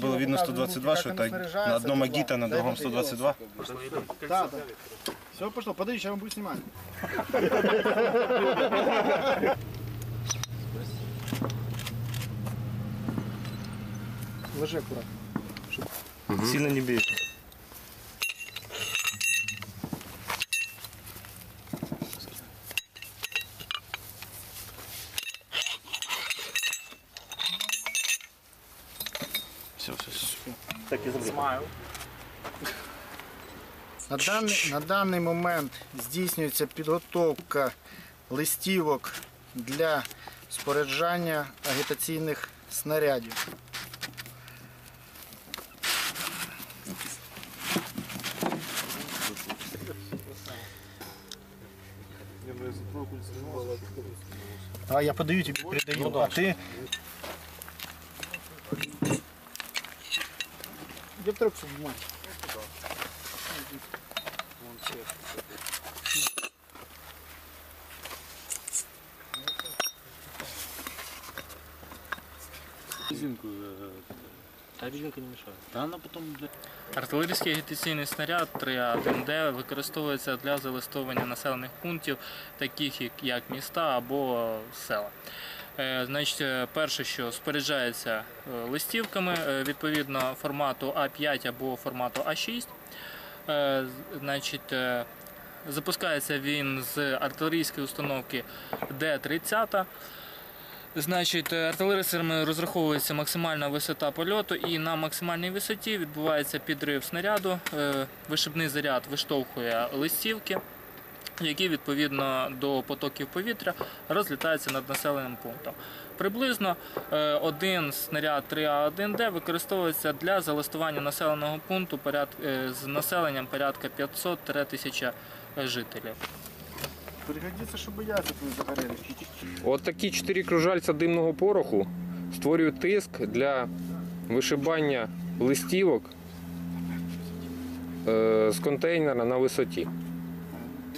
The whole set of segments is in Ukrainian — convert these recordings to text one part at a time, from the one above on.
Было видно 122, что это на одном Агита, на другом 122. Да, да. Все, пошло. Подожди, сейчас он будет снимать. Ложи аккуратно. Сильно не бей. Все. На даний, на даний момент здійснюється підготовка листівок для споряджання агітаційних снарядів. А я подаю тебе, передаю. а ты? Где трубку бумаги? Артилерійський агітаційний снаряд 3А1Д використовується для залистовування населених пунктів, таких як міста або села. Е, Значить, е, перше, що споряджається е, листівками відповідно формату А5 або формату А6. Е, Значить, запускається він з артилерійської установки Д-30. Значить, артилеристами розраховується максимальна висота польоту, і на максимальній висоті відбувається підрив снаряду. Вишибний заряд виштовхує листівки, які відповідно до потоків повітря розлітаються над населеним пунктом. Приблизно е, один снаряд 3А1Д використовується для залистування населеного пункту поряд- е, з населенням порядка 500-1000 жителів. Пригодится, чтобы яйца твои загорелись. От такі чотири кружальця димного пороху створюють тиск для вишибання листівок е, з контейнера на висоті.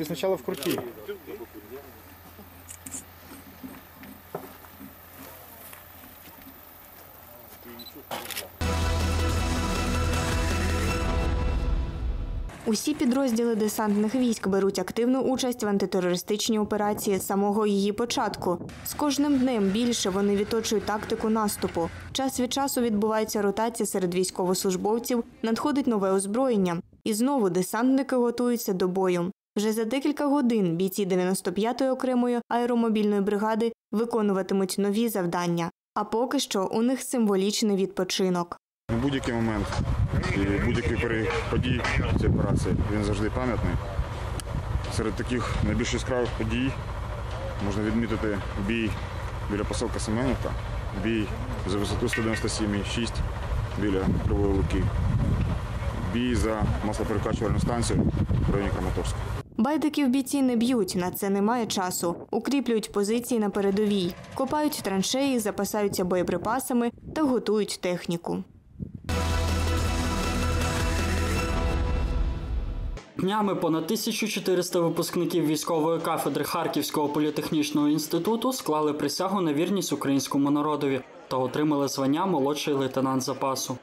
Ты сначала вкрути. Усі підрозділи десантних військ беруть активну участь в антитерористичній операції з самого її початку. З кожним днем більше вони відточують тактику наступу. Час від часу відбувається ротація серед військовослужбовців, надходить нове озброєння. І знову десантники готуються до бою. Вже за декілька годин бійці 95-ї окремої аеромобільної бригади виконуватимуть нові завдання. А поки що у них символічний відпочинок. Будь-який момент і перебіг подій цієї операції він завжди пам'ятний. Серед таких найбільш яскравих подій можна відмітити бій біля поселка Семенівка, бій за висоту 197,6 біля Кривої Луки, бій за маслоперекачувальну станцію в районі Краматорська. Байдиків бійці не б'ють, на це немає часу. Укріплюють позиції на передовій, копають траншеї, запасаються боєприпасами та готують техніку. Днями понад 1400 випускників військової кафедри Харківського політехнічного інституту склали присягу на вірність українському народові та отримали звання молодший лейтенант запасу.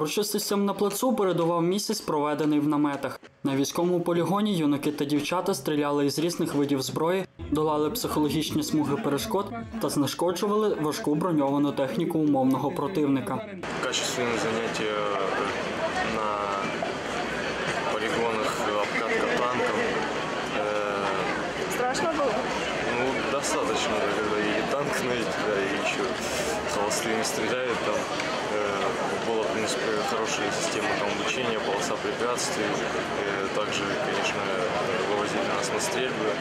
Урочистостям на плацу передував місяць, проведений в наметах. На військовому полігоні юнаки та дівчата стріляли із різних видів зброї, долали психологічні смуги перешкод та знешкоджували важку броньовану техніку умовного противника. качественные занятия на полигонах, обкатка танков. Э, Страшно було? Ну, достаточно, да, когда танк, знаете, да, и еще холостыми стреляют, там э, была, в принципе, хорошая система там обучения, полоса препятствий. Э, также, конечно, вывозили нас на стрельбы.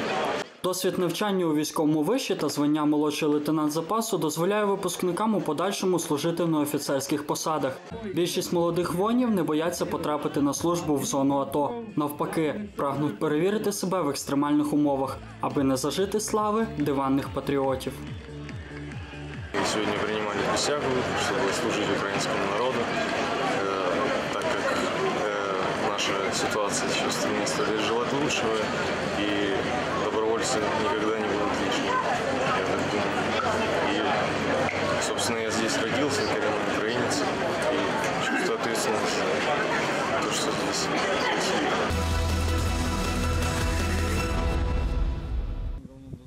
Досвід навчання у військовому виші та звання молодший лейтенант запасу дозволяє випускникам у подальшому служити на офіцерських посадах. Більшість молодих воїнів не бояться потрапити на службу в зону АТО. Навпаки, прагнуть перевірити себе в екстремальних умовах, аби не зажити слави диванних патріотів. И сегодня принимали присягу, чтобы служить украинскому народу, э, так как э, наша ситуация сейчас в стране стали желать лучшего и добро ресурсы никогда не будут лишними, я так думаю. И, собственно, я здесь родился, коренной украинец, и чувство ответственности то, что здесь.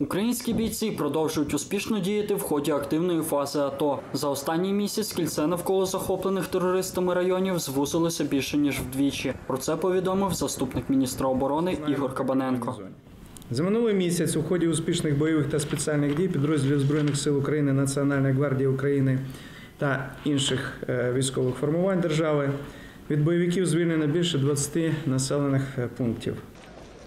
Українські бійці продовжують успішно діяти в ході активної фази АТО. За останній місяць кільце навколо захоплених терористами районів звузилося більше ніж вдвічі. Про це повідомив заступник міністра оборони Ігор Кабаненко. За минулий місяць у ході успішних бойових та спеціальних дій підрозділів Збройних сил України, Національної гвардії України та інших е, військових формувань держави від бойовиків звільнено більше 20 населених е, пунктів.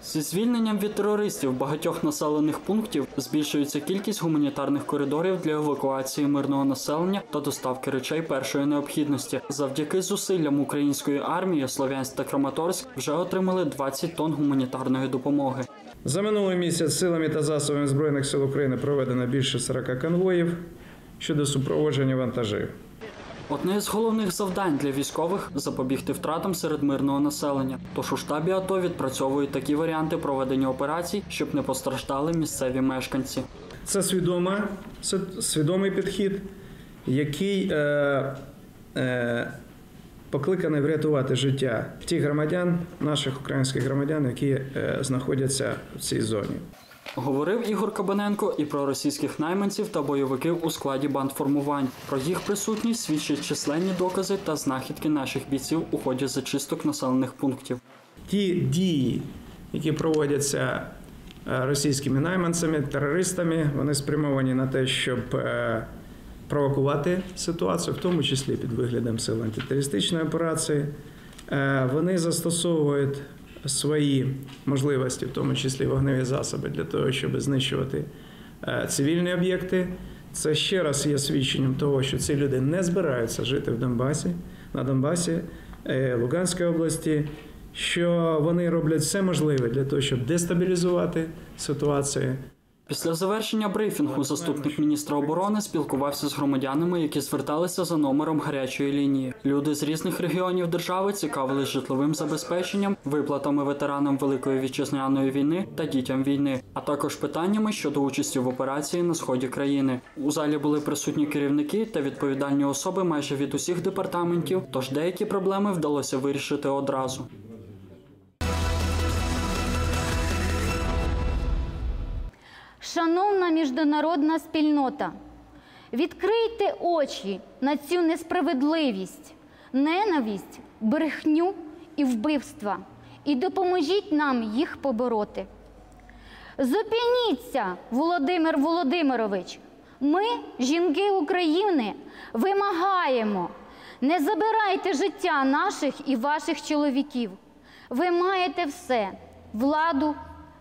Зі звільненням від терористів багатьох населених пунктів збільшується кількість гуманітарних коридорів для евакуації мирного населення та доставки речей першої необхідності. Завдяки зусиллям української армії Слов'янськ та Краматорськ вже отримали 20 тонн гуманітарної допомоги. За минулий місяць силами та засобами Збройних сил України проведено більше 40 конвоїв щодо супроводження вантажів. Одне з головних завдань для військових запобігти втратам серед мирного населення. Тож у штабі АТО відпрацьовують такі варіанти проведення операцій, щоб не постраждали місцеві мешканці. Це свідома, це свідомий підхід, який е, е, покликаний врятувати життя тих громадян, наших українських громадян, які е, знаходяться в цій зоні. Говорив Ігор Кабаненко і про російських найманців та бойовиків у складі бандформувань. Про їх присутність свідчать численні докази та знахідки наших бійців у ході зачисток населених пунктів. Ті дії, які проводяться е, російськими найманцями, терористами, вони спрямовані на те, щоб е, провокувати ситуацію, в тому числі під виглядом сил антитерористичної операції. Е, Вони застосовують свої можливості, в тому числі вогневі засоби, для того, щоб знищувати е, цивільні об'єкти. Це ще раз є свідченням того, що ці люди не збираються жити в Донбасі, на Донбасі, Луганській області, що вони роблять все можливе для того, щоб дестабілізувати ситуацію. Після завершення брифінгу заступник міністра оборони спілкувався з громадянами, які зверталися за номером гарячої лінії. Люди з різних регіонів держави цікавились житловим забезпеченням, виплатами ветеранам Великої вітчизняної війни та дітям війни, а також питаннями щодо участі в операції на сході країни. У залі були присутні керівники та відповідальні особи майже від усіх департаментів. Тож деякі проблеми вдалося вирішити одразу. Шановна міжнародна спільнота, відкрийте очі на цю несправедливість, ненависть, брехню і вбивства і допоможіть нам їх побороти. Зупиніться, Володимир Володимирович. Ми, жінки України, вимагаємо. Не забирайте життя наших і ваших чоловіків. Ви маєте все владу,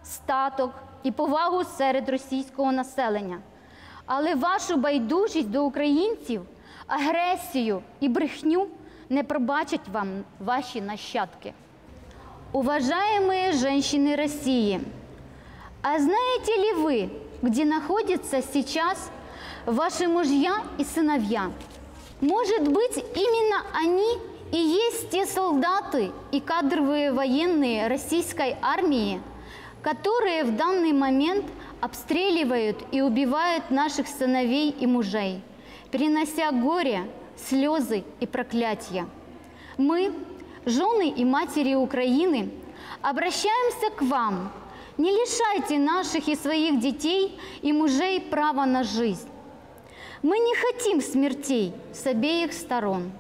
статок і повагу серед російського населення. Але вашу байдужість до українців, агресію і брехню не пробачать вам ваші нащадки. Уважаемые женщины России, а знаете ли вы, где находятся сейчас ваши мужья и сыновья? Может быть, именно они и есть те солдаты и кадровые военные российской армии, которые в данный момент обстреливают и убивают наших сыновей и мужей, принося горе, слезы и проклятия. Мы, жены и матери Украины, обращаемся к вам. Не лишайте наших и своих детей и мужей права на жизнь. Мы не хотим смертей с обеих сторон.